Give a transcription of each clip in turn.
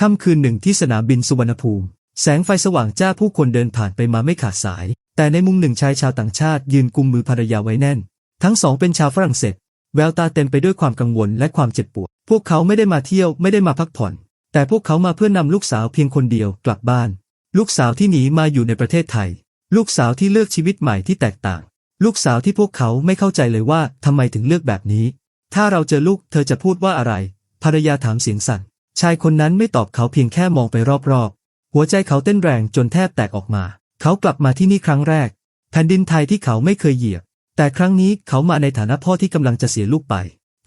ค่ำคืนหนึ่งที่สนามบินสุวรรณภูมิ แสงไฟสว่างจ้าผู้คนเดินผ่านไปมาไม่ขาดสาย แต่ในมุมหนึ่งชายชาวต่างชาติยืนกุมมือภรรยาไว้แน่น ทั้งสองเป็นชาวฝรั่งเศส แววตาเต็มไปด้วยความกังวลและความเจ็บปวด พวกเขาไม่ได้มาเที่ยวไม่ได้มาพักผ่อน แต่พวกเขามาเพื่อนำลูกสาวเพียงคนเดียวกลับบ้าน ลูกสาวที่หนีมาอยู่ในประเทศไทย ลูกสาวที่เลือกชีวิตใหม่ที่แตกต่าง ลูกสาวที่พวกเขาไม่เข้าใจเลยว่าทำไมถึงเลือกแบบนี้ ถ้าเราเจอลูกเธอจะพูดว่าอะไร ภรรยาถามเสียงสั่น ชายคนนั้นไม่ตอบเขาเพียงแค่มองไปรอบๆ หัวใจเขาเต้นแรงจนแทบแตกออกมา เขากลับมาที่นี่ครั้งแรก แผ่นดินไทยที่เขาไม่เคยเหยียบ แต่ครั้งนี้เขามาในฐานะพ่อที่กำลังจะเสียลูกไป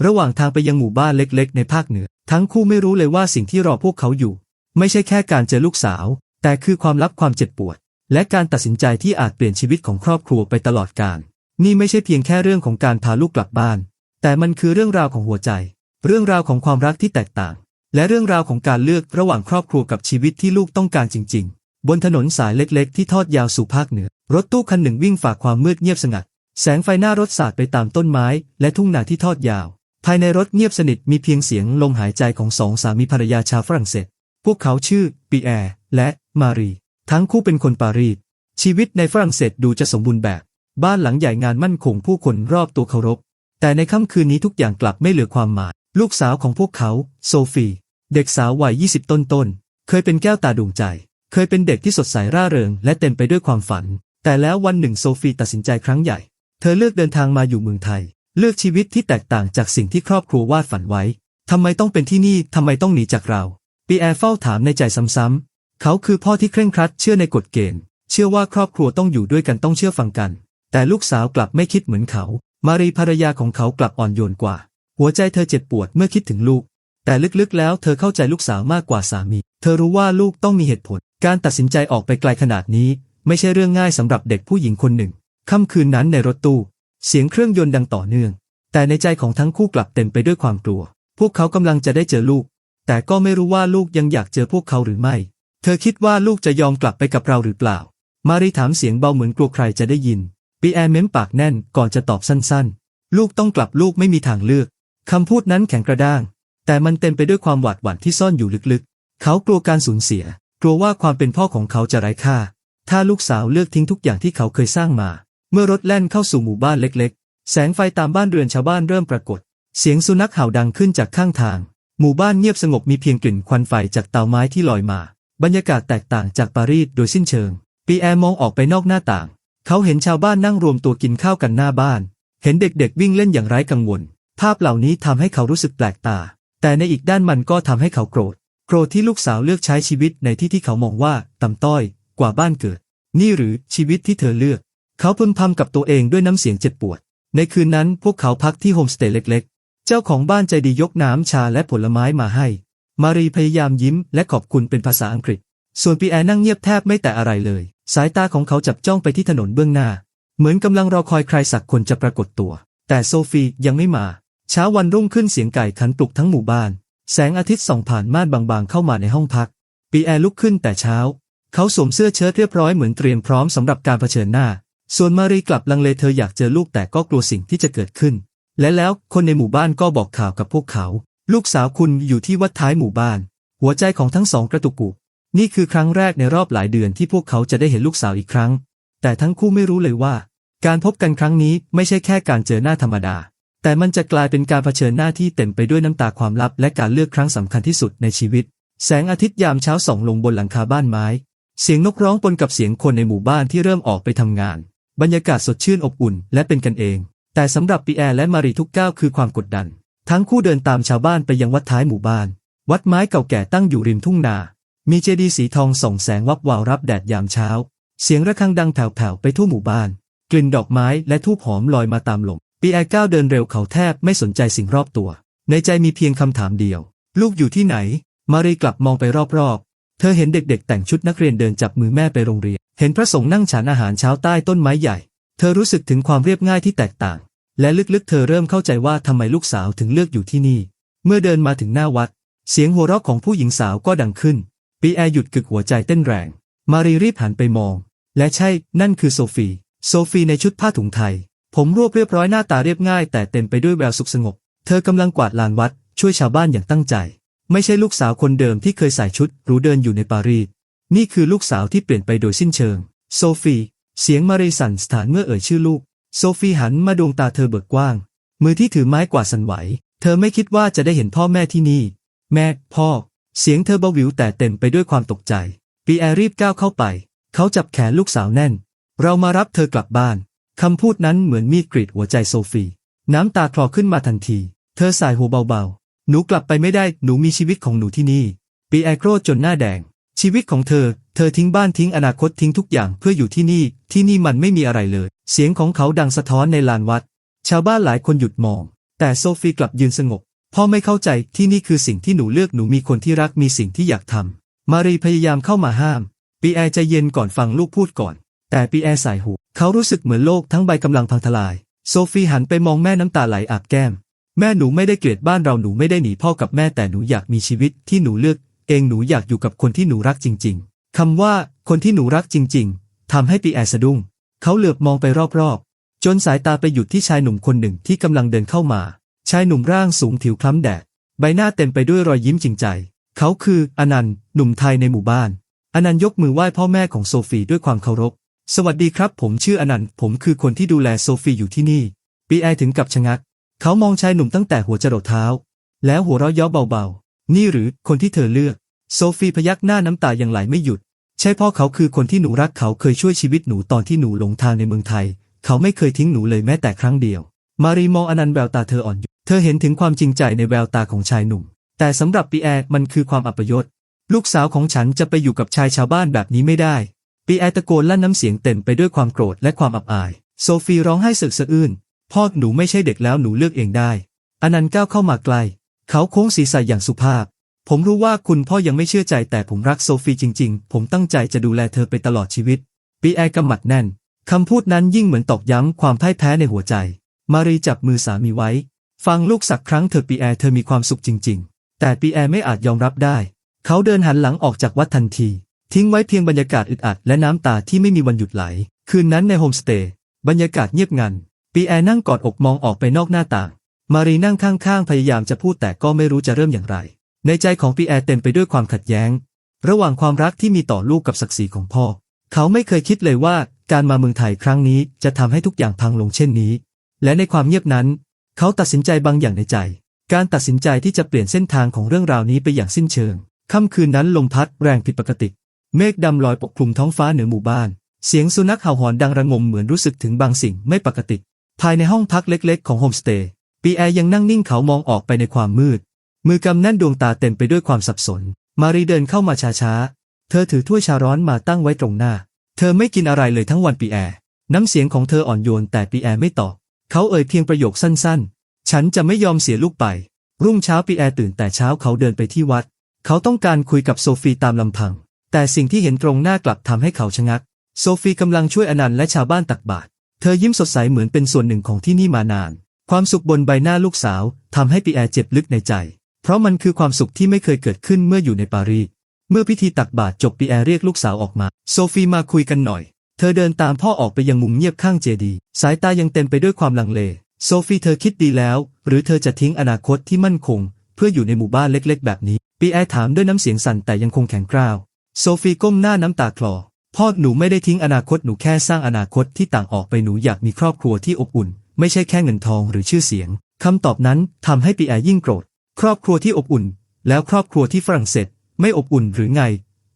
ระหว่างทางไปยังหมู่บ้านเล็ก ๆ ในภาคเหนือ ทั้งคู่ไม่รู้เลยว่าสิ่งที่รอพวกเขาอยู่ ไม่ใช่แค่การเจอลูกสาว แต่คือความลับความเจ็บปวด และการตัดสินใจที่อาจเปลี่ยนชีวิตของครอบครัวไปตลอดกาลนี่ไม่ใช่เพียงแค่เรื่องของการพาลูกกลับบ้าน แต่มันคือเรื่องราวของหัวใจ เรื่องราวของความรักที่แตกต่าง และเรื่องราวของการเลือกระหว่างครอบครัวกับชีวิตที่ลูกต้องการจริง ๆ บนถนนสายเล็ก ๆ ที่ทอดยาวสู่ภาคเหนือ รถตู้คันหนึ่งวิ่งฝ่าความมืดเงียบสงัด แสงไฟหน้ารถสาดไปตามต้นไม้ และทุ่งนาที่ทอดยาว ภายในรถเงียบสนิทมีเพียงเสียงลมหายใจของสองสามีภรรยาชาวฝรั่งเศส พวกเขาชื่อปีแอร์และมารี ทั้งคู่เป็นคนปารีสชีวิตในฝรั่งเศสดูจะสมบูรณ์แบบ บ้านหลังใหญ่งานมั่นคงผู้คนรอบตัวเคารพ แต่ในค่ำคืนนี้ทุกอย่างกลับไม่เหลือความหมาย ลูกสาวของพวกเขา โซฟี เด็กสาววัย 20 ต้นต้น เคยเป็นแก้วตาดวงใจ เคยเป็นเด็กที่สดใสร่าเริง และเต็มไปด้วยความฝัน แต่แล้ววันหนึ่งโซฟีตัดสินใจครั้งใหญ่ เธอเลือกเดินทางมาอยู่เมืองไทย เลือกชีวิตที่แตกต่างจากสิ่งที่ครอบครัววาดฝันไว้ทำไมต้องเป็นที่นี่ทำไมต้องหนีจากเราปีแอร์เฝ้าถามในใจซ้ำๆเขาคือพ่อที่เคร่งครัดเชื่อในกฎเกณฑ์ เชื่อว่าครอบครัวต้องอยู่ด้วยกันต้องเชื่อฟังกัน แต่ลูกสาวกลับไม่คิดเหมือนเขา มารีภรรยาของเขากลับอ่อนโยนกว่า หัวใจเธอเจ็บปวดเมื่อคิดถึงลูก แต่ลึกๆแล้วเธอเข้าใจลูกสาวมากกว่าสามี เธอรู้ว่าลูกต้องมีเหตุผล การตัดสินใจออกไปไกลขนาดนี้ ไม่ใช่เรื่องง่ายสำหรับเด็กผู้หญิงคนหนึ่ง ค่ำคืนนั้นในรถตู้ เสียงเครื่องยนต์ดังต่อเนื่อง แต่ในใจของทั้งคู่กลับเต็มไปด้วยความกลัว พวกเขากำลังจะได้เจอลูก แต่ก็ไม่รู้ว่าลูกยังอยากเจอพวกเขาหรือไม่ เธอคิดว่าลูกจะยอมกลับไปกับเราหรือเปล่า มารีถามเสียงเบาเหมือนกลัวใครจะได้ยิน ปีแอร์เม้มปากแน่นก่อนจะตอบสั้นๆ ลูกต้องกลับลูกไม่มีทางเลือกคำพูดนั้นแข็งกระด้าง แต่มันเต็มไปด้วยความหวาดหวั่นที่ซ่อนอยู่ลึกๆ เขากลัวการสูญเสีย กลัวว่าความเป็นพ่อของเขาจะไร้ค่า ถ้าลูกสาวเลือกทิ้งทุกอย่างที่เขาเคยสร้างมา เมื่อรถแล่นเข้าสู่หมู่บ้านเล็กๆ แสงไฟตามบ้านเรือนชาวบ้านเริ่มปรากฏ เสียงสุนัขเห่าดังขึ้นจากข้างทาง หมู่บ้านเงียบสงบมีเพียงกลิ่นควันไฟจากเตาไม้ที่ลอยมา บรรยากาศแตกต่างจากปารีสโดยสิ้นเชิง ปีแอร์มองออกไปนอกหน้าต่าง เขาเห็นชาวบ้านนั่งรวมตัวกินข้าวกันหน้าบ้าน เห็นเด็กๆวิ่งเล่นอย่างไร้กังวล ภาพเหล่านี้ทำให้เขารู้สึกแปลกตา แต่ในอีกด้านมันก็ทำให้เขาโกรธ โกรธที่ลูกสาวเลือกใช้ชีวิตในที่ที่เขามองว่าต่ำต้อยกว่าบ้านเกิด นี่หรือชีวิตที่เธอเลือก เขาพึมพำกับตัวเองด้วยน้ำเสียงเจ็บปวด ในคืนนั้นพวกเขาพักที่โฮมสเตย์เล็ก ๆ เจ้าของบ้านใจดียกน้ำชาและผลไม้มาให้ มารีพยายามยิ้มและขอบคุณเป็นภาษาอังกฤษ ส่วนปีแอร์นั่งเงียบแทบไม่แต่อะไรเลย สายตาของเขาจับจ้องไปที่ถนนเบื้องหน้า เหมือนกำลังรอคอยใครสักคนจะปรากฏตัว แต่โซฟียังไม่มา เช้าวันรุ่งขึ้นเสียงไก่ขันปลุกทั้งหมู่บ้าน แสงอาทิตย์ส่องผ่านม่านบางๆ เข้ามาในห้องพัก ปีแอร์ลุกขึ้นแต่เช้า เขาสวมเสื้อเชิ้ตเรียบร้อยเหมือนเตรียมพร้อมสำหรับการเผชิญหน้า ส่วนมารีกลับลังเลเธออยากเจอลูกแต่ก็กลัวสิ่งที่จะเกิดขึ้น และแล้วคนในหมู่บ้านก็บอกข่าวกับพวกเขา ลูกสาวคุณอยู่ที่วัดท้ายหมู่บ้าน หัวใจของทั้งสองกระตุกกุกนี่คือครั้งแรกในรอบหลายเดือนที่พวกเขาจะได้เห็นลูกสาวอีกครั้ง แต่ทั้งคู่ไม่รู้เลยว่า การพบกันครั้งนี้ไม่ใช่แค่การเจอหน้าธรรมดา แต่มันจะกลายเป็นการเผชิญหน้าที่เต็มไปด้วยน้ำตาความลับ และการเลือกครั้งสำคัญที่สุดในชีวิต แสงอาทิตย์ยามเช้าส่องลงบนหลังคาบ้านไม้ เสียงนกร้องปนกับเสียงคนในหมู่บ้านที่เริ่มออกไปทำงาน บรรยากาศสดชื่นอบอุ่น และเป็นกันเอง แต่สำหรับปีแอร์และมารีทุกก้าวคือความกดดัน ทั้งคู่เดินตามชาวบ้านไปยังวัดท้ายหมู่บ้าน วัดไม้เก่าแก่ตั้งอยู่ริมทุ่งนา มีเจดีย์สีทองส่องแสงวับวาวรับแดดยามเช้า เสียงระฆังดังแผ่วๆไปทั่วหมู่บ้าน กลิ่นดอกไม้และทูบหอมลอยมาตามลม ปีแอร์ก้าวเดินเร็วเขาแทบไม่สนใจสิ่งรอบตัว ในใจมีเพียงคำถามเดียว ลูกอยู่ที่ไหน มารีกลับมองไปรอบๆ เธอเห็นเด็กๆ แต่งชุดนักเรียนเดินจับมือแม่ไปโรงเรียน เห็นพระสงฆ์นั่งฉันอาหารเช้าใต้ต้นไม้ใหญ่ เธอรู้สึกถึงความเรียบง่ายที่แตกต่าง และลึกๆ เธอเริ่มเข้าใจว่าทำไมลูกสาวถึงเลือกอยู่ที่นี่ เมื่อเดินมาถึงหน้าวัด เสียงหัวเราะของผู้หญิงสาวก็ดังขึ้น ปีแอร์หยุดกึกหัวใจเต้นแรง มารีรีบหันไปมอง และใช่ นั่นคือโซฟี โซฟีในชุดผ้าถุงไทย ผมรวบเรียบร้อยหน้าตาเรียบง่าย แต่เต็มไปด้วยแววสุขสงบ เธอกำลังกวาดลานวัด ช่วยชาวบ้านอย่างตั้งใจ ไม่ใช่ลูกสาวคนเดิมที่เคยใส่ชุดหรูเดินอยู่ในปารีส นี่คือลูกสาวที่เปลี่ยนไปโดยสิ้นเชิง โซฟี เสียงมารีสันสถานเมื่อเอ่ยชื่อลูก โซฟีหันมาดวงตาเธอเบิกกว้าง มือที่ถือไม้กวาดสั่นไหว เธอไม่คิดว่าจะได้เห็นพ่อแม่ที่นี่ แม่ พ่อ เสียงเธอเบาหวิวแต่เต็มไปด้วยความตกใจปีแอร์รีบก้าวเข้าไป เขาจับแขนลูกสาวแน่น เรามารับเธอกลับบ้าน คำพูดนั้นเหมือนมีดกรีดหัวใจโซฟี น้ำตาคลอขึ้นมาทันที เธอสายหัวเบาๆ หนูกลับไปไม่ได้ หนูมีชีวิตของหนูที่นี่ ปีแอร์โกรธจนหน้าแดง ชีวิตของเธอ เธอทิ้งบ้านทิ้งอนาคตทิ้งทุกอย่างเพื่ออยู่ที่นี่ ที่นี่มันไม่มีอะไรเลย เสียงของเขาดังสะท้อนในลานวัด ชาวบ้านหลายคนหยุดมอง แต่โซฟีกลับยืนสงบ พ่อไม่เข้าใจที่นี่คือสิ่งที่หนูเลือก หนูมีคนที่รัก มีสิ่งที่อยากทำมารีพยายามเข้ามาห้าม ปีแอร์ใจเย็นก่อนฟังลูกพูดก่อน แต่ปีแอร์สายหูเขารู้สึกเหมือนโลกทั้งใบกำลังพังทลาย โซฟีหันไปมองแม่น้ำตาไหลอาบแก้ม แม่หนูไม่ได้เกลียดบ้านเราหนูไม่ได้หนีพ่อกับแม่แต่หนูอยากมีชีวิตที่หนูเลือก เองหนูอยากอยู่กับคนที่หนูรักจริง ๆคำว่าคนที่หนูรักจริง ๆทำให้ปีแอร์สะดุ้ง เขาเหลือบมองไปรอบๆ จนสายตาไปหยุดที่ชายหนุ่มคนหนึ่งที่กำลังเดินเข้ามา ชายหนุ่มร่างสูงผิวคล้ำแดด ใบหน้าเต็มไปด้วยรอยยิ้มจริงใจ เขาคืออนันต์หนุ่มไทยในหมู่บ้านอนันต์ยกมือไหว้พ่อแม่ของโซฟีด้วยความเคารพ สวัสดีครับ ผมชื่ออนันต์ ผมคือคนที่ดูแลโซฟีอยู่ที่นี่ ปีแอถึงกับชะงัก เขามองชายหนุ่มตั้งแต่หัวจรดเท้า แล้วหัวเราะเย้าเบาๆ นี่หรือคนที่เธอเลือก โซฟีพยักหน้าน้ำตาอยังไหลไม่หยุด ใช่พ่อเขาคือคนที่หนูรักเขาเคยช่วยชีวิตหนูตอนที่หนูหลงทางในเมืองไทย เขาไม่เคยทิ้งหนูเลยแม้แต่ครั้งเดียว มารีมองอนันต์แววตาเธออ่อนหยุดเธอเห็นถึงความจริงใจในแววตาของชายหนุ่ม แต่สำหรับปีแอมันคือความอัปยศ ลูกสาวของฉันจะไปอยู่กับชายชาวบ้านแบบนี้ไม่ได้ ปีแอร์ตะโกนลั่นน้ำเสียงเต็มไปด้วยความโกรธและความอับอาย โซฟีร้องไห้สึกสะอื้น พ่อหนูไม่ใช่เด็กแล้วหนูเลือกเองได้ อนันต์ก้าวเข้ามาใกล เขาโค้งศีรษะอย่างสุภาพ ผมรู้ว่าคุณพ่อยังไม่เชื่อใจแต่ผมรักโซฟีจริง ๆ ผมตั้งใจจะดูแลเธอไปตลอดชีวิต ปีแอร์กำหมัดแน่น คำพูดนั้นยิ่งเหมือนตอกย้ำความพ่ายแพ้ในหัวใจ มารีจับมือสามีไว้ ฟังลูกสักครั้งเธอปีแอร์เธอมีความสุขจริง ๆ แต่ปีแอร์ไม่อาจยอมรับได้ เขาเดินหันหลังออกจากวัดทันที ทิ้งไว้เพียงบรรยากาศอึดอัดและน้ำตาที่ไม่มีวันหยุดไหล คืนนั้นในโฮมสเตย์บรรยากาศเงียบงัน ปีแอร์นั่งกอดอกมองออกไปนอกหน้าต่าง มารีนั่งข้างๆ พยายามจะพูดแต่ก็ไม่รู้จะเริ่มอย่างไร ในใจของปีแอร์เต็มไปด้วยความขัดแย้ง ระหว่างความรักที่มีต่อลูกกับศักดิ์ศรีของพ่อ เขาไม่เคยคิดเลยว่าการมาเมืองไทยครั้งนี้จะทำให้ทุกอย่างพังลงเช่นนี้ และในความเงียบนั้น เขาตัดสินใจบางอย่างในใจ การตัดสินใจที่จะเปลี่ยนเส้นทางของเรื่องราวนี้ไปอย่างสิ้นเชิงค่ำคืนนั้นลมพัดแรงผิดปกติ เมฆดำลอยปกคลุมท้องฟ้าเหนือหมู่บ้าน เสียงสุนัขเห่าหอนดังระงมเหมือนรู้สึกถึงบางสิ่งไม่ปกติ ภายในห้องพักเล็กๆ ของโฮมสเตย์ปีแอร์ยังนั่งนิ่งเขามองออกไปในความมืด มือกำแน่นดวงตาเต็มไปด้วยความสับสน มารีเดินเข้ามาช้าๆ เธอถือถ้วยชาร้อนมาตั้งไว้ตรงหน้า เธอไม่กินอะไรเลยทั้งวันปีแอร์น้ำเสียงของเธออ่อนโยนแต่ปีแอร์ไม่ตอบ เขาเอ่ยเพียงประโยคสั้นๆ ฉันจะไม่ยอมเสียลูกไป รุ่งเช้าปีแอร์ตื่นแต่เช้าเขาเดินไปที่วัด เขาต้องการคุยกับโซฟีตามลำพัง แต่สิ่งที่เห็นตรงหน้ากลับทำให้เขาชะงัก โซฟีกำลังช่วยอนันต์และชาวบ้านตักบาตรเธอยิ้มสดใสเหมือนเป็นส่วนหนึ่งของที่นี่มานาน ความสุขบนใบหน้าลูกสาวทำให้ปีแอร์เจ็บลึกในใจ เพราะมันคือความสุขที่ไม่เคยเกิดขึ้นเมื่ออยู่ในปารีสเมื่อพิธีตักบาตรจบปีแอร์เรียกลูกสาวออกมา โซฟีมาคุยกันหน่อย เธอเดินตามพ่อออกไปยังมุมเงียบข้างเจดีสายตายังเต็มไปด้วยความลังเล โซฟีเธอคิดดีแล้ว หรือเธอจะทิ้งอนาคตที่มั่นคง เพื่ออยู่ในหมู่บ้านเล็ก ๆ แบบนี้ปีแอร์ถามด้วยน้ำเสียงสั่นแต่ยังคงแข็งกร้าว โซฟีก้มหน้าน้ำตาคลอ พ่อหนูไม่ได้ทิ้งอนาคตหนูแค่สร้างอนาคตที่ต่างออกไปหนูอยากมีครอบครัวที่อบอุ่น ไม่ใช่แค่เงินทองหรือชื่อเสียงคำตอบนั้นทำให้ปีแอร์ยิ่งโกรธ ครอบครัวที่อบอุ่น แล้วครอบครัวที่ฝรั่งเศส ไม่อบอุ่นหรือไง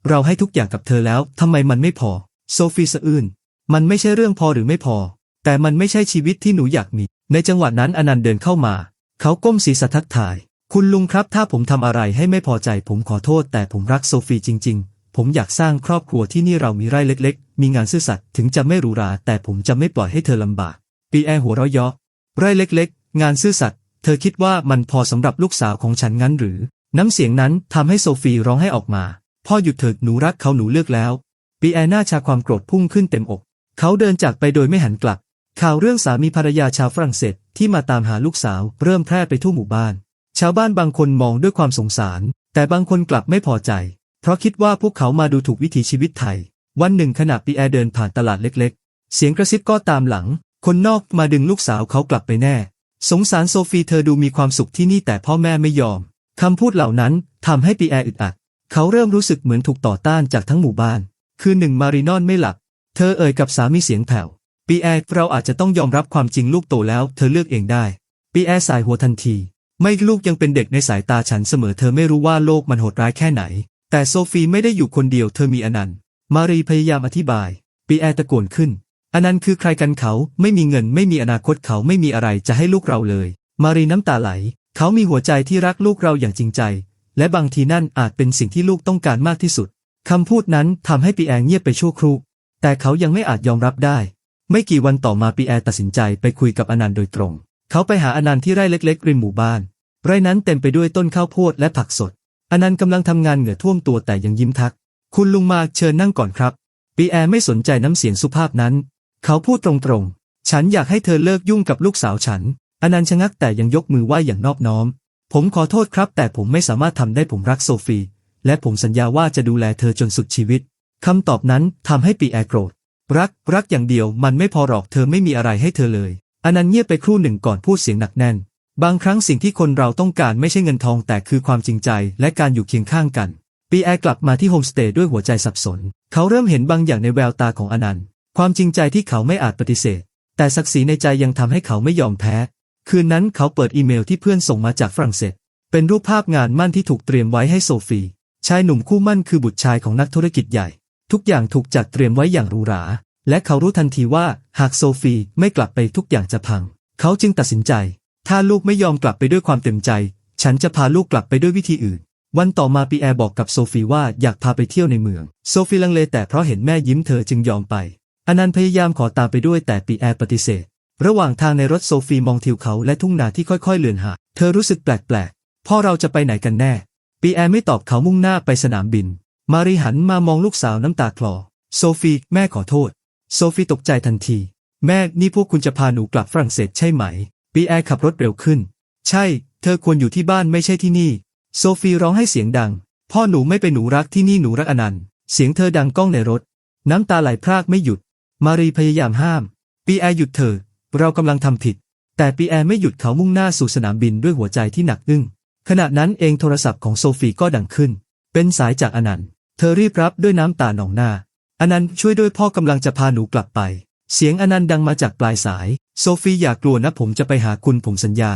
เราให้ทุกอย่างกับเธอแล้วทำไมมันไม่พอ โซฟีสะอื้นมันไม่ใช่เรื่องพอหรือไม่พอ แต่มันไม่ใช่ชีวิตที่หนูอยากมี ในจังหวะนั้นอนันต์เดินเข้ามา เขาก้มศีรษะทักทาย คุณลุงครับถ้าผมทำอะไรให้ไม่พอใจผมขอโทษ แต่ผมรักโซฟีจริง ๆ ผมอยากสร้างครอบครัวที่นี่เรามีไร่เล็ก ๆ มีงานซื่อสัตย์ถึงจะไม่หรูหรา แต่ผมจะไม่ปล่อยให้เธอลำบาก ปีแอร์หัวเราะเยาะไร่เล็ก ๆ งานซื่อสัตย์เธอคิดว่ามันพอสำหรับลูกสาวของฉันงั้นหรือ น้ำเสียงนั้นทำให้โซฟีร้องให้ออกมา พ่อหยุดเถิดหนูรักเขาหนูเลือกแล้ว ปีแอร์หน้าชาความโกรธพุ่งขึ้นเต็มอก เขาเดินจากไปโดยไม่หันกลับ ข่าวเรื่องสามีภรรยาชาวฝรั่งเศสที่มาตามหาลูกสาวเริ่มแพร่ไปทั่วหมู่บ้าน ชาวบ้านบางคนมองด้วยความสงสาร แต่บางคนกลับไม่พอใจ เพราะคิดว่าพวกเขามาดูถูกวิถีชีวิตไทย วันหนึ่งขณะปีแอร์เดินผ่านตลาดเล็กๆ เสียงกระซิบก็ตามหลัง คนนอกมาดึงลูกสาวเขากลับไปแน่ สงสารโซฟีเธอดูมีความสุขที่นี่แต่พ่อแม่ไม่ยอม คำพูดเหล่านั้นทำให้ปีแอร์อึดอัด เขาเริ่มรู้สึกเหมือนถูกต่อต้านจากทั้งหมู่บ้าน คือหนึ่งมารีนอนไม่หลับ เธอเอ่ยกับสามีเสียงแผ่ว ปีแอร์เราอาจจะต้องยอมรับความจริงลูกโตแล้ว เธอเลือกเองได้ ปีแอร์สายหัวทันที ไม่ลูกยังเป็นเด็กในสายตาฉันเสมอเธอไม่รู้ว่าโลกมันโหดร้ายแค่ไหน แต่โซฟีไม่ได้อยู่คนเดียวเธอมีอนันต์ มารีพยายามอธิบาย ปีแอร์ตะโกนขึ้น อนันต์คือใครกันเขาไม่มีเงินไม่มีอนาคตเขาไม่มีอะไรจะให้ลูกเราเลย มารีน้ำตาไหล เขามีหัวใจที่รักลูกเราอย่างจริงใจ และบางทีนั่นอาจเป็นสิ่งที่ลูกต้องการมากที่สุดคำพูดนั้นทำให้ปีแอร์เงียบไปชั่วครู่ แต่เขายังไม่อาจยอมรับได้ ไม่กี่วันต่อมาปีแอร์ตัดสินใจไปคุยกับอนันต์โดยตรง เขาไปหาอนันต์ที่ไร่เล็กๆริมหมู่บ้าน ไร่นั้นเต็มไปด้วยต้นข้าวโพดและผักสด อนันต์กำลังทำงานเหงื่อท่วมตัวแต่ยังยิ้มทัก คุณลุงมาเชิญนั่งก่อนครับ ปีแอร์ไม่สนใจน้ำเสียงสุภาพนั้น เขาพูดตรงๆ ฉันอยากให้เธอเลิกยุ่งกับลูกสาวฉัน อนันต์ชะงักแต่ยังยกมือไหว้อย่างนอบน้อม ผมขอโทษครับ แต่ผมไม่สามารถทำได้ผมรักโซฟี และผมสัญญาว่าจะดูแลเธอจนสุดชีวิตคำตอบนั้นทำให้ปีแอร์โกรธ รัก รักอย่างเดียวมันไม่พอหรอกเธอไม่มีอะไรให้เธอเลย อนันต์เงียบไปครู่หนึ่งก่อนพูดเสียงหนักแน่น บางครั้งสิ่งที่คนเราต้องการไม่ใช่เงินทองแต่คือความจริงใจและการอยู่เคียงข้างกัน ปีแอร์กลับมาที่โฮมสเตย์ด้วยหัวใจสับสน เขาเริ่มเห็นบางอย่างในแววตาของอนันต์ ความจริงใจที่เขาไม่อาจปฏิเสธ แต่ศักดิ์ศรีในใจยังทำให้เขาไม่ยอมแพ้ คืนนั้นเขาเปิดอีเมลที่เพื่อนส่งมาจากฝรั่งเศส เป็นรูปภาพงานมั่นที่ถูกเตรียมไว้ให้โซฟี ชายหนุ่มคู่มั่นคือบุตรชายของนักธุรกิจใหญ่ ทุกอย่างถูกจัดเตรียมไว้อย่างหรูหรา และเขารู้ทันทีว่าหากโซฟีไม่กลับไปทุกอย่างจะพัง เขาจึงตัดสินใจ ถ้าลูกไม่ยอมกลับไปด้วยความเต็มใจ ฉันจะพาลูกกลับไปด้วยวิธีอื่น วันต่อมาปีแอร์บอกกับโซฟีว่าอยากพาไปเที่ยวในเมือง โซฟีลังเลแต่เพราะเห็นแม่ยิ้มเธอจึงยอมไป อนันต์พยายามขอตามไปด้วยแต่ปีแอร์ปฏิเสธ ระหว่างทางในรถโซฟีมองทิวเขาและทุ่งนาที่ค่อยๆเลือนหายเธอรู้สึกแปลกๆ พ่อเราจะไปไหนกันแน่ ปีแอร์ไม่ตอบเขามุ่งหน้าไปสนามบิน มารีหันมามองลูกสาวน้ำตาคลอ โซฟีแม่ขอโทษ โซฟีตกใจทันที แม่นี่พวกคุณจะพาหนูกลับฝรั่งเศสใช่ไหม ปีแอร์ขับรถเร็วขึ้น ใช่ เธอควรอยู่ที่บ้านไม่ใช่ที่นี่ โซฟีร้องให้เสียงดัง พ่อหนูไม่เป็นหนูรักที่นี่หนูรักอนันต์ เสียงเธอดังก้องในรถ น้ำตาไหลพรากไม่หยุด มารีพยายามห้าม ปีแอร์หยุดเถอเรากำลังทำผิด แต่ปีแอร์ไม่หยุดเขามุ่งหน้าสู่สนามบินด้วยหัวใจที่หนักอึ้ง ขณะนั้นเองโทรศัพท์ของโซฟีก็ดังขึ้น เป็นสายจากอนันต์ เธอรีบรับด้วยน้ำตาหนองหน้าอนันต์ช่วยด้วยพ่อกำลังจะพาหนูกลับไป เสียงอนันต์ดังมาจากปลายสาย โซฟีอย่ากกลัวนะผมจะไปหาคุณผมสัญญา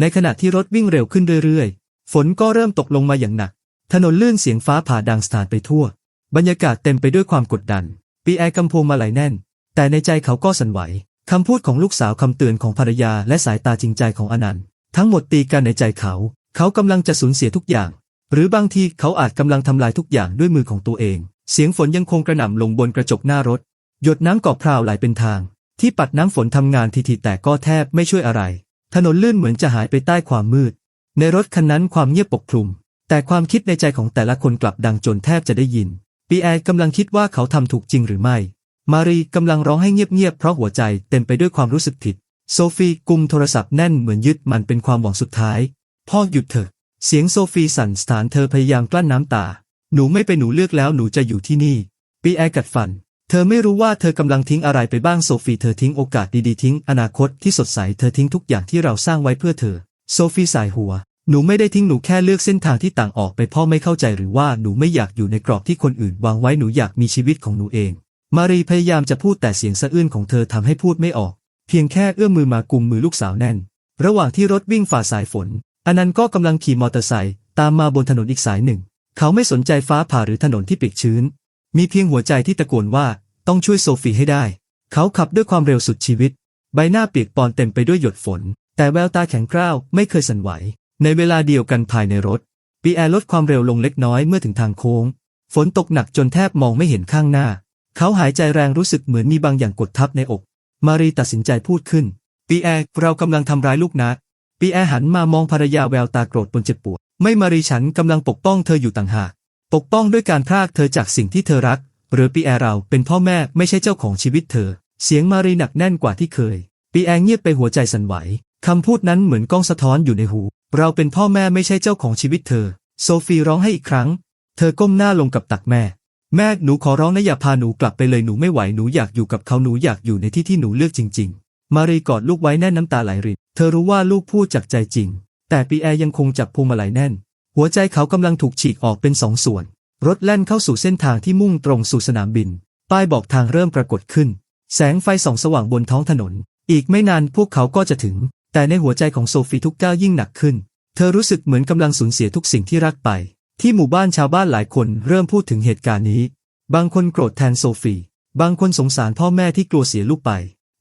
ในขณะที่รถวิ่งเร็วขึ้นเรื่อยๆ ฝนก็เริ่มตกลงมาอย่างหนัก ถนนลื่นเสียงฟ้าผ่าดังสถานไปทั่ว บรรยากาศเต็มไปด้วยความกดดัน ปีแอร์กำพวงมาไหลแน่น แต่ในใจเขาก็สั่นไหวคำพูดของลูกสาวคำเตือนของภรรยาและสายตาจริงใจของอนันต์ ทั้งหมดตีกันในใจเขา เขากำลังจะสูญเสียทุกอย่าง หรือบางทีเขาอาจกำลังทำลายทุกอย่างด้วยมือของตัวเอง เสียงฝนยังคงกระหน่ำลงบนกระจกหน้ารถ หยดน้ำกอกพราวไหลเป็นทาง ที่ปัดน้ำฝนทำงานทีๆแต่ก็แทบไม่ช่วยอะไร ถนนลื่นเหมือนจะหายไปใต้ความมืด ในรถคันนั้นความเงียบปกคลุม แต่ความคิดในใจของแต่ละคนกลับดังจนแทบจะได้ยิน ปีแอร์กำลังคิดว่าเขาทำถูกจริงหรือไม่ มารีกำลังร้องให้เงียบๆเพราะหัวใจเต็มไปด้วยความรู้สึกผิด โซฟีกุมโทรศัพท์แน่นเหมือนยึดมันเป็นความหวังสุดท้าย พ่อหยุดเถอะ เสียงโซฟีสั่นสถานเธอพยายามกลั้นน้ำตา หนูไม่ไปหนูเลือกแล้วหนูจะอยู่ที่นี่ ปีแอร์กัดฟัน เธอไม่รู้ว่าเธอกำลังทิ้งอะไรไปบ้างโซฟีเธอทิ้งโอกาสดีๆทิ้งอนาคตที่สดใสเธอทิ้งทุกอย่างที่เราสร้างไว้เพื่อเธอ โซฟีสายหัว หนูไม่ได้ทิ้งหนูแค่เลือกเส้นทางที่ต่างออกไปพ่อไม่เข้าใจหรือว่าหนูไม่อยากอยู่ในกรอบที่คนอื่นวางไว้หนูอยากมีชีวิตของหนูเอง มารีพยายามจะพูดแต่เสียงสะอื้นของเธอทำให้พูดไม่ออก เพียงแค่เอื้อมมือมากุมมือลูกสาวแน่น ระหว่างที่รถวิ่งฝ่าสายฝนอนันต์ก็กำลังขี่มอเตอร์ไซค์ตามมาบนถนนอีกสายหนึ่ง เขาไม่สนใจฟ้าผ่าหรือถนนที่เปียกชื้น มีเพียงหัวใจที่ตะโกนว่าต้องช่วยโซฟีให้ได้ เขาขับด้วยความเร็วสุดชีวิต ใบหน้าเปียกปอนเต็มไปด้วยหยดฝน แต่แววตาแข็งกร้าวไม่เคยสั่นไหว ในเวลาเดียวกันภายในรถ ปีแอร์ลดความเร็วลงเล็กน้อยเมื่อถึงทางโค้ง ฝนตกหนักจนแทบมองไม่เห็นข้างหน้า เขาหายใจแรงรู้สึกเหมือนมีบางอย่างกดทับในอก มารีตัดสินใจพูดขึ้น ปีแอร์เรากำลังทำร้ายลูกนะปีแอร์หันมามองภรรยาแววตาโกรธปนเจ็บปวด ไม่มารีฉันกำลังปกป้องเธออยู่ต่างหาก ปกป้องด้วยการพรากเธอจากสิ่งที่เธอรัก หรือปีแอร์เราเป็นพ่อแม่ไม่ใช่เจ้าของชีวิตเธอ เสียงมารีหนักแน่นกว่าที่เคย ปีแอร์เงียบไปหัวใจสั่นไหวคำพูดนั้นเหมือนกล้องสะท้อนอยู่ในหู เราเป็นพ่อแม่ไม่ใช่เจ้าของชีวิตเธอ โซฟีร้องให้อีกครั้ง เธอก้มหน้าลงกับตักแม่ แม่หนูขอร้องนะอย่าพาหนูกลับไปเลยหนูไม่ไหวหนูอยากอยู่กับเขาหนูอยากอยู่ในที่ที่หนูเลือกจริง ๆ มารีกอดลูกไว้แน่นน้ำตาไหลรินเธอรู้ว่าลูกพูดจากใจจริง แต่ปีแอร์ยังคงจับพวงมาลัยแน่น หัวใจเขากำลังถูกฉีกออกเป็นสองส่วน รถแล่นเข้าสู่เส้นทางที่มุ่งตรงสู่สนามบิน ป้ายบอกทางเริ่มปรากฏขึ้น แสงไฟส่องสว่างบนท้องถนน อีกไม่นานพวกเขาก็จะถึง แต่ในหัวใจของโซฟีทุกก้าวยิ่งหนักขึ้น เธอรู้สึกเหมือนกำลังสูญเสียทุกสิ่งที่รักไป ที่หมู่บ้านชาวบ้านหลายคนเริ่มพูดถึงเหตุการณ์นี้ บางคนโกรธแทนโซฟี บางคนสงสารพ่อแม่ที่กลัวเสียลูกไป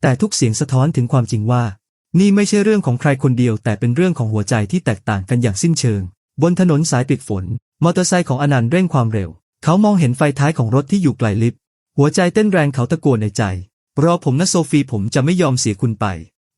แต่ทุกเสียงสะท้อนถึงความจริงว่า นี่ไม่ใช่เรื่องของใครคนเดียว แต่เป็นเรื่องของหัวใจที่แตกต่างกันอย่างสิ้นเชิง บนถนนสายปิดฝน มอเตอร์ไซค์ของอนันต์เร่งความเร็ว เขามองเห็นไฟท้ายของรถที่อยู่ไกลลิฟต์หัวใจเต้นแรงเขาตะโกนในใจ รอผมนะโซฟีผมจะไม่ยอมเสียคุณไป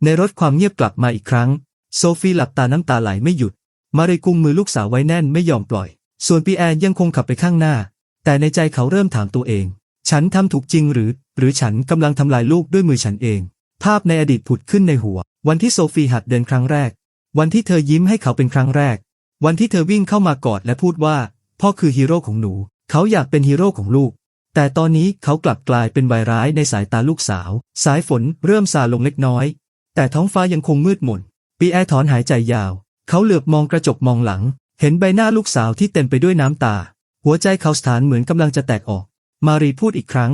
ในรถความเงียบกลับมาอีกครั้ง โซฟีหลับตาน้ำตาไหลไม่หยุด มาเรกุมมือลูกสาวไว้แน่นไม่ยอมปล่อย ส่วนปีแอนยังคงขับไปข้างหน้า แต่ในใจเขาเริ่มถามตัวเอง ฉันทำถูกจริงหรือ หรือฉันกำลังทำลายลูกด้วยมือฉันเอง ภาพในอดีตผุดขึ้นในหัว วันที่โซฟีหัดเดินครั้งแรก วันที่เธอยิ้มให้เขาเป็นครั้งแรก วันที่เธอวิ่งเข้ามากอดและพูดว่า พ่อคือฮีโร่ของหนู เขาอยากเป็นฮีโร่ของลูก แต่ตอนนี้เขากลับกลายเป็นวายร้ายในสายตาลูกสาว สายฝนเริ่มซาลงเล็กน้อย แต่ท้องฟ้ายังคงมืดมนปีแอร์ถอนหายใจยาว เขาเหลือบมองกระจกมองหลัง เห็นใบหน้าลูกสาวที่เต็มไปด้วยน้ำตา หัวใจเขาสถานเหมือนกำลังจะแตกออก มารีพูดอีกครั้ง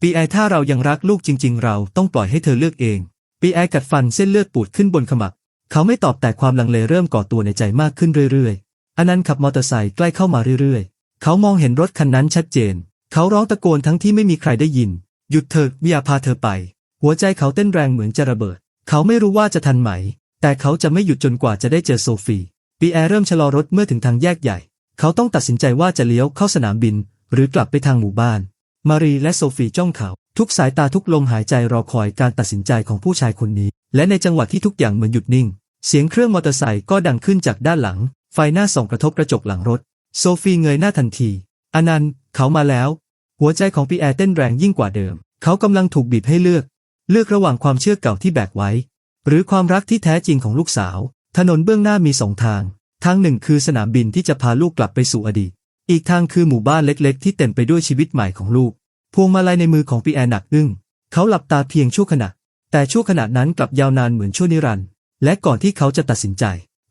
ปีแอร์ถ้าเรายังรักลูกจริง ๆ เราต้องปล่อยให้เธอเลือกเอง ปีแอร์กัดฟันเส้นเลือดปูดขึ้นบนขมับ เขาไม่ตอบแต่ความลังเลเริ่มก่อตัวในใจมากขึ้นเรื่อยๆ อนันต์ขับมอเตอร์ไซค์ใกล้เข้ามาเรื่อยๆ เขามองเห็นรถคันนั้นชัดเจน เขาร้องตะโกนทั้งที่ไม่มีใครได้ยิน หยุดเถอะอย่าพาเธอไป หัวใจเขาเต้นแรงเหมือนจะระเบิด เขาไม่รู้ว่าจะทันไหม แต่เขาจะไม่หยุดจนกว่าจะได้เจอโซฟีปีแอร์เริ่มชะลอรถเมื่อถึงทางแยกใหญ่ เขาต้องตัดสินใจว่าจะเลี้ยวเข้าสนามบิน หรือกลับไปทางหมู่บ้าน มารีและโซฟีจ้องเขา ทุกสายตาทุกลมหายใจรอคอยการตัดสินใจของผู้ชายคนนี้ และในจังหวะที่ทุกอย่างเหมือนหยุดนิ่ง เสียงเครื่องมอเตอร์ไซค์ก็ดังขึ้นจากด้านหลัง ไฟหน้าส่องกระทบกระจกหลังรถ โซฟีเงยหน้าทันที อนันต์เขามาแล้ว หัวใจของปีแอร์เต้นแรงยิ่งกว่าเดิม เขากำลังถูกบีบให้เลือก เลือกระหว่างความเชื่อเก่าที่แบกไว้ หรือความรักที่แท้จริงของลูกสาว ถนนเบื้องหน้ามีสองทาง ทางหนึ่งคือสนามบินที่จะพาลูกกลับไปสู่อดีต อีกทางคือหมู่บ้านเล็ก ๆ ที่เต็มไปด้วยชีวิตใหม่ของลูก พวงมาลัยในมือของปีแอร์หนักอึ้ง เขาหลับตาเพียงชั่วขณะ แต่ชั่วขณะนั้นกลับยาวนานเหมือนชั่วนิรันดร์และก่อนที่เขาจะตัดสินใจ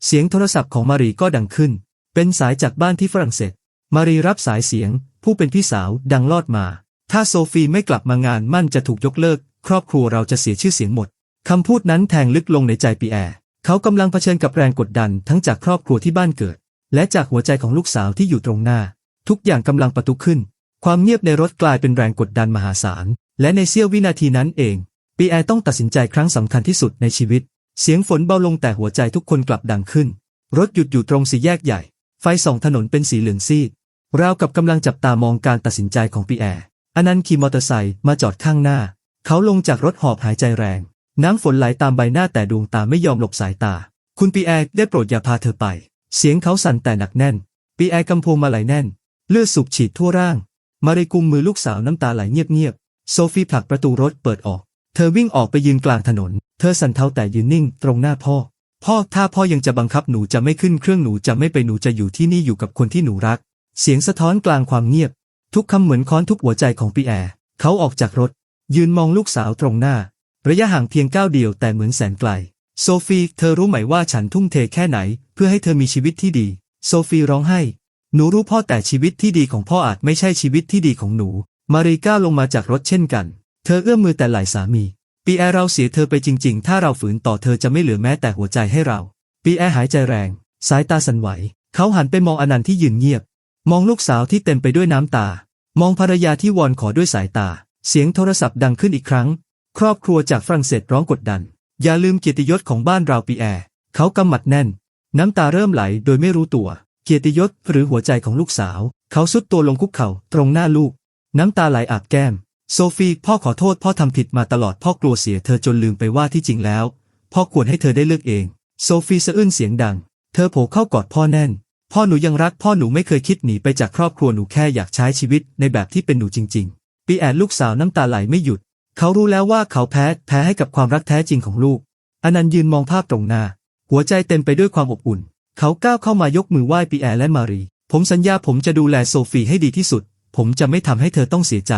เสียงโทรศัพท์ของมารีก็ดังขึ้น เป็นสายจากบ้านที่ฝรั่งเศส มารีรับสายเสียง ผู้เป็นพี่สาวดังลอดมา ถ้าโซฟีไม่กลับมางานมั่นจะถูกยกเลิก ครอบครัวเราจะเสียชื่อเสียงหมดคำพูดนั้นแทงลึกลงในใจปีแอร์เขากำลังเผชิญกับแรงกดดันทั้งจากครอบครัวที่บ้านเกิด และจากหัวใจของลูกสาวที่อยู่ตรงหน้า ทุกอย่างกำลังประทุขึ้น ความเงียบในรถกลายเป็นแรงกดดันมหาศาลและในเสี้ยววินาทีนั้นเอง ปีแอร์ต้องตัดสินใจครั้งสำคัญที่สุดในชีวิต เสียงฝนเบาลงแต่หัวใจทุกคนกลับดังขึ้น รถหยุดอยู่ตรงสี่แยกใหญ่ ไฟส่องถนนเป็นสีเหลืองซีด ราวกับกำลังจับตามองการตัดสินใจของปีแอร์อนันต์ขี่มอเตอร์ไซค์มาจอดข้างหน้า เขาลงจากรถหอบหายใจแรง น้ำฝนไหลตามใบหน้าแต่ดวงตาไม่ยอมหลบสายตา คุณปีแอร์ได้โปรดอย่าพาเธอไป เสียงเขาสั่นแต่หนักแน่น ปีแอร์กำพวงมาไหลแน่น เลือดสูบฉีดทั่วร่าง มาริกุมมือลูกสาวน้ำตาไหลเงียบๆ โซฟีผลักประตูรถเปิดออก เธอวิ่งออกไปยืนกลางถนน เธอสั่นเทาแต่ยืนนิ่งตรงหน้าพ่อ พ่อถ้าพ่อยังจะบังคับหนูจะไม่ขึ้นเครื่องหนูจะไม่ไปหนูจะอยู่ที่นี่อยู่กับคนที่หนูรัก เสียงสะท้อนกลางความเงียบ ทุกคำเหมือนค้อนทุบหัวใจของปีแอร์เขาออกจากรถ ยืนมองลูกสาวตรงหน้า ระยะห่างเพียงก้าวเดียวแต่เหมือนแสนไกล โซฟีเธอรู้ไหมว่าฉันทุ่มเทแค่ไหน เพื่อให้เธอมีชีวิตที่ดี โซฟีร้องไห้ หนูรู้พ่อแต่ชีวิตที่ดีของพ่ออาจไม่ใช่ชีวิตที่ดีของหนู มารีก้าลงมาจากรถเช่นกัน เธอเอื้อมมือแต่ไหล่สามี ปีแอร์เราเสียเธอไปจริง ๆ ถ้าเราฝืนต่อเธอจะไม่เหลือแม้แต่หัวใจให้เรา ปีแอร์หายใจแรง สายตาสั่นไหว เขาหันไปมองอนันต์ที่ยืนเงียบ มองลูกสาวที่เต็มไปด้วยน้ำตา มองภรรยาที่วอนขอด้วยสายตา เสียงโทรศัพท์ดังขึ้นอีกครั้ง ครอบครัวจากฝรั่งเศสร้องกดดัน อย่าลืมเกียรติยศของบ้านเราปีแอร์เขากำหมัดแน่น น้ำตาเริ่มไหลโดยไม่รู้ตัว เกียรติยศหรือหัวใจของลูกสาว เขาสุดตัวลงคุกเข่าตรงหน้าลูก น้ำตาไหลอาบแก้ม โซฟีพ่อขอโทษพ่อทำผิดมาตลอดพ่อกลัวเสียเธอจนลืมไปว่าที่จริงแล้ว พ่อควรให้เธอได้เลือกเอง โซฟีสะอื้นเสียงดัง เธอโผล่เข้ากอดพ่อแน่น พ่อหนูยังรักพ่อหนูไม่เคยคิดหนีไปจากครอบครัวหนูแค่อยากใช้ชีวิตในแบบที่เป็นหนูจริง ๆ ปีแอนลูกสาวน้ำตาไหลไม่หยุด เขารู้แล้วว่าเขาแพ้แพ้ให้กับความรักแท้จริงของลูก อนันต์ยืนมองภาพตรงหน้า หัวใจเต็มไปด้วยความอบอุ่น เขาก้าวเข้ามายกมือไหว้ปีแอร์และมารี ผมสัญญาผมจะดูแลโซฟีให้ดีที่สุด ผมจะไม่ทำให้เธอต้องเสียใจ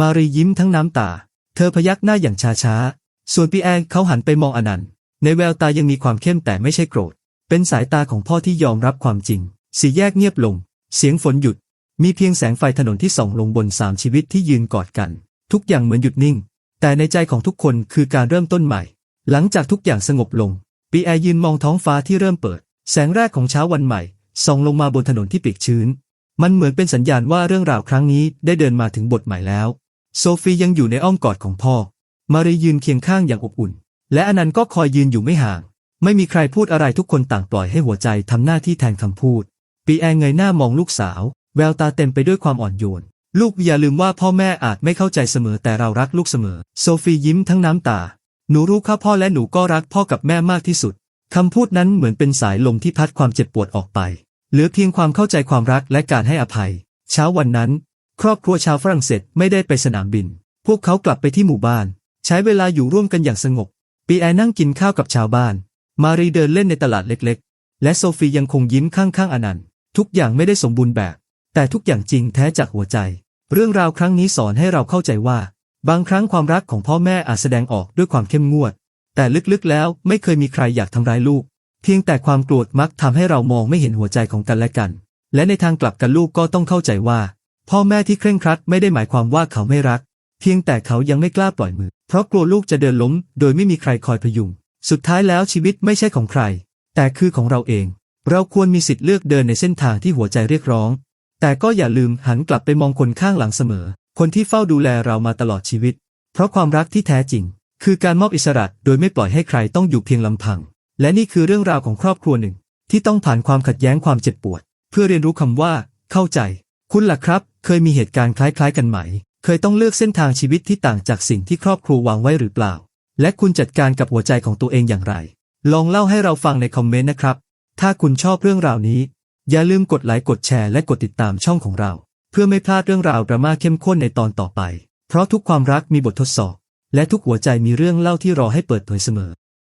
มารียิ้มทั้งน้ำตา เธอพยักหน้าอย่างช้าๆ ส่วนปีแอนเขาหันไปมองอนันต์ ในแววตายังมีความเข้มแต่ไม่ใช่โกรธ เป็นสายตาของพ่อที่ยอมรับความจริง สีแยกเงียบลง เสียงฝนหยุด มีเพียงแสงไฟถนนที่ส่องลงบนสามชีวิตที่ยืนกอดกัน ทุกอย่างเหมือนหยุดนิ่ง แต่ในใจของทุกคนคือการเริ่มต้นใหม่ หลังจากทุกอย่างสงบลง ปีแอร์ยืนมองท้องฟ้าที่เริ่มเปิด แสงแรกของเช้าวันใหม่ส่องลงมาบนถนนที่เปียกชื้น มันเหมือนเป็นสัญญาณว่าเรื่องราวครั้งนี้ได้เดินมาถึงบทใหม่แล้ว โซฟียังอยู่ในอ้อมกอดของพ่อ มารียืนเคียงข้างอย่างอบอุ่น และอนันต์ก็คอยยืนอยู่ไม่ห่าง ไม่มีใครพูดอะไรทุกคนต่างปล่อยให้หัวใจทำหน้าที่แทนคำพูด ปีแอร์เงยหน้ามองลูกสาว แววตาเต็มไปด้วยความอ่อนโยน ลูกอย่าลืมว่าพ่อแม่อาจไม่เข้าใจเสมอแต่เรารักลูกเสมอ โซฟียิ้มทั้งน้ำตา หนูรู้ค่ะพ่อและหนูก็รักพ่อกับแม่มากที่สุดคำพูดนั้นเหมือนเป็นสายลมที่พัดความเจ็บปวดออกไป เหลือเพียงความเข้าใจความรักและการให้อภัย เช้าวันนั้น ครอบครัวชาวฝรั่งเศสไม่ได้ไปสนามบิน พวกเขากลับไปที่หมู่บ้าน ใช้เวลาอยู่ร่วมกันอย่างสงบ ปีแอร์นั่งกินข้าวกับชาวบ้าน มารีเดินเล่นในตลาดเล็กๆ และโซฟียังคงยิ้มข้างๆอนันต์ ทุกอย่างไม่ได้สมบูรณ์แบบ แต่ทุกอย่างจริงแท้จากหัวใจ เรื่องราวครั้งนี้สอนให้เราเข้าใจว่า บางครั้งความรักของพ่อแม่อาจแสดงออกด้วยความเข้มงวด แต่ลึกๆแล้วไม่เคยมีใครอยากทำร้ายลูก เพียงแต่ความโกรธมักทำให้เรามองไม่เห็นหัวใจของกันและกัน และในทางกลับกันลูกก็ต้องเข้าใจว่า พ่อแม่ที่เคร่งครัดไม่ได้หมายความว่าเขาไม่รัก เพียงแต่เขายังไม่กล้าปล่อยมือ เพราะกลัวลูกจะเดินล้ม โดยไม่มีใครคอยพยุง สุดท้ายแล้วชีวิตไม่ใช่ของใคร แต่คือของเราเอง เราควรมีสิทธิ์เลือกเดินในเส้นทางที่หัวใจเรียกร้อง แต่ก็อย่าลืมหันกลับไปมองคนข้างหลังเสมอ คนที่เฝ้าดูแลเรามาตลอดชีวิต เพราะความรักที่แท้จริง คือการมอบอิสระโดยไม่ปล่อยให้ใครต้องอยู่เพียงลำพัง และนี่คือเรื่องราวของครอบครัวหนึ่ง ที่ต้องผ่านความขัดแย้งความเจ็บปวด เพื่อเรียนรู้คำว่า เข้าใจ คุณล่ะครับ เคยมีเหตุการณ์คล้าย ๆ กันไหม เคยต้องเลือกเส้นทางชีวิตที่ต่างจากสิ่งที่ครอบครัววางไว้หรือเปล่า และคุณจัดการกับหัวใจของตัวเองอย่างไร ลองเล่าให้เราฟังในคอมเมนต์นะครับ ถ้าคุณชอบเรื่องราวนี้ อย่าลืมกดไลค์กดแชร์และกดติดตามช่องของเรา เพื่อไม่พลาดเรื่องราวดราม่าเข้มข้นในตอนต่อไป เพราะทุกความรักมีบททดสอบ และทุกหัวใจมีเรื่องเล่าที่รอให้เปิดเผยเสมอ